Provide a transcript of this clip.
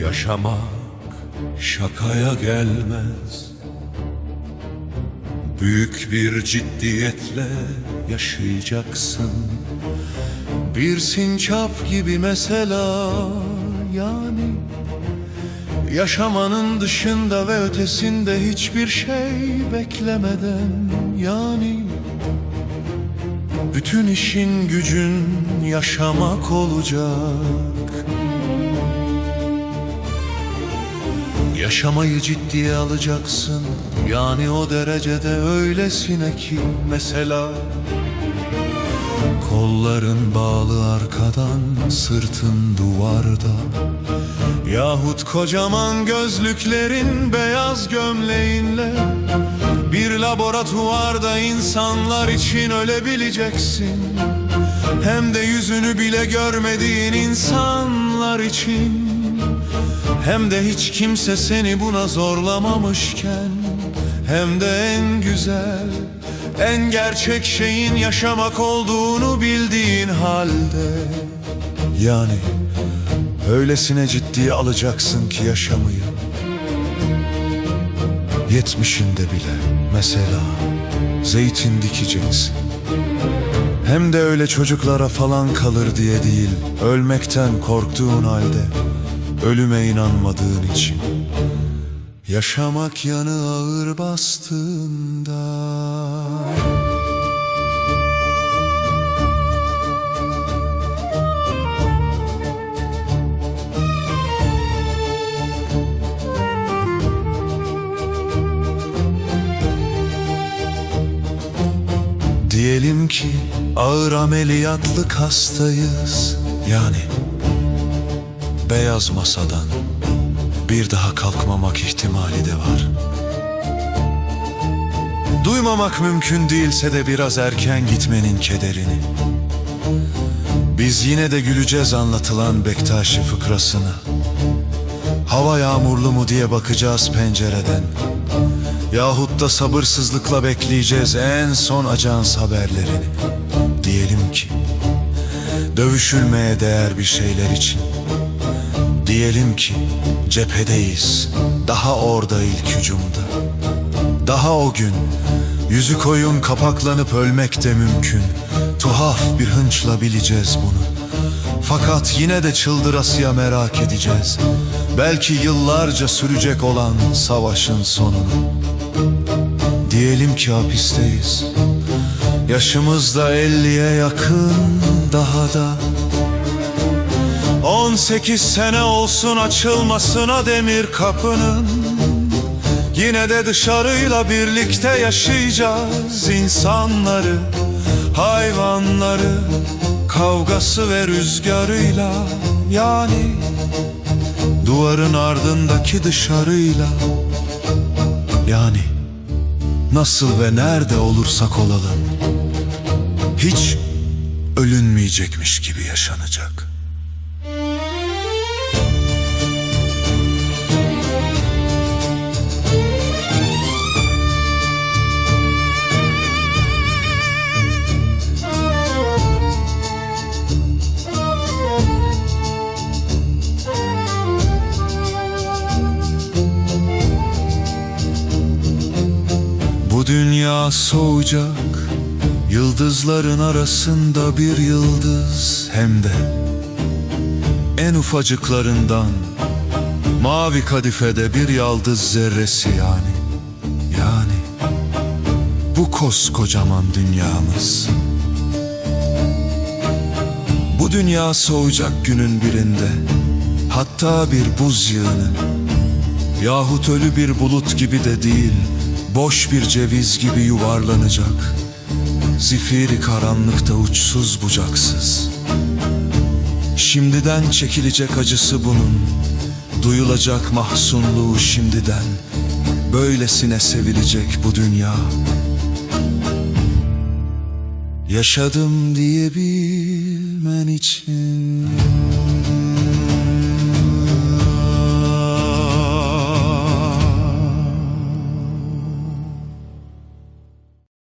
Yaşamak şakaya gelmez. Büyük bir ciddiyetle yaşayacaksın. Bir sincap gibi mesela yani Yaşamanın dışında ve ötesinde hiçbir şey beklemeden yani Bütün işin gücün yaşamak olacak Yaşamayı ciddiye alacaksın. Yani o derecede öylesine ki Mesela Kolların bağlı arkadan Sırtın duvarda. Yahut kocaman gözlüklerin Beyaz gömleğinle Bir laboratuvarda insanlar için ölebileceksin. Hem de yüzünü bile görmediğin insanlar için hem de hiç kimse seni buna zorlamamışken Hem de en güzel, en gerçek şeyin yaşamak olduğunu bildiğin halde. Yani öylesine ciddiye alacaksın ki yaşamayı. Yetmişinde bile mesela zeytin dikeceksin. Hem de öyle çocuklara falan kalır diye değil Ölmekten korktuğun halde Ölüme inanmadığın için. Yaşamak yanı ağır bastığında. Diyelim ki ağır ameliyatlık hastayız. Yani beyaz masadan bir daha kalkmamak ihtimali de var. Duymamak mümkün değilse de biraz erken gitmenin kederini. Biz yine de güleceğiz anlatılan Bektaşi fıkrasına. Hava yağmurlu mu diye bakacağız pencereden. Yahut da sabırsızlıkla bekleyeceğiz en son ajans haberlerini. Diyelim ki dövüşülmeye değer bir şeyler için. Diyelim ki cephedeyiz, daha orada ilk hücumda. Daha o gün yüzü koyun kapaklanıp ölmek de mümkün. Tuhaf bir hınçla bileceğiz bunu. Fakat yine de çıldırasıya merak edeceğiz. Belki yıllarca sürecek olan savaşın sonunu. Diyelim ki hapisteyiz. Yaşımız da elliye yakın daha da 18 sene olsun açılmasına demir kapının. Yine de dışarıyla birlikte yaşayacağız insanları Hayvanları kavgası ve rüzgarıyla. Yani duvarın ardındaki dışarıyla. Yani nasıl ve nerede olursak olalım Hiç ölünmeyecekmiş gibi yaşanacak. Dünya soğuyacak Yıldızların arasında bir yıldız hem de En ufacıklarından. Mavi kadifede bir yaldız zerresi yani Yani Bu koskocaman dünyamız. Bu dünya soğuyacak günün birinde Hatta bir buz yığını Yahut ölü bir bulut gibi de değil Boş bir ceviz gibi yuvarlanacak. Zifiri karanlıkta uçsuz bucaksız. Şimdiden çekilecek acısı bunun. Duyulacak mahzunluğu şimdiden. Böylesine sevilecek bu dünya. Yaşadım diyebilmen için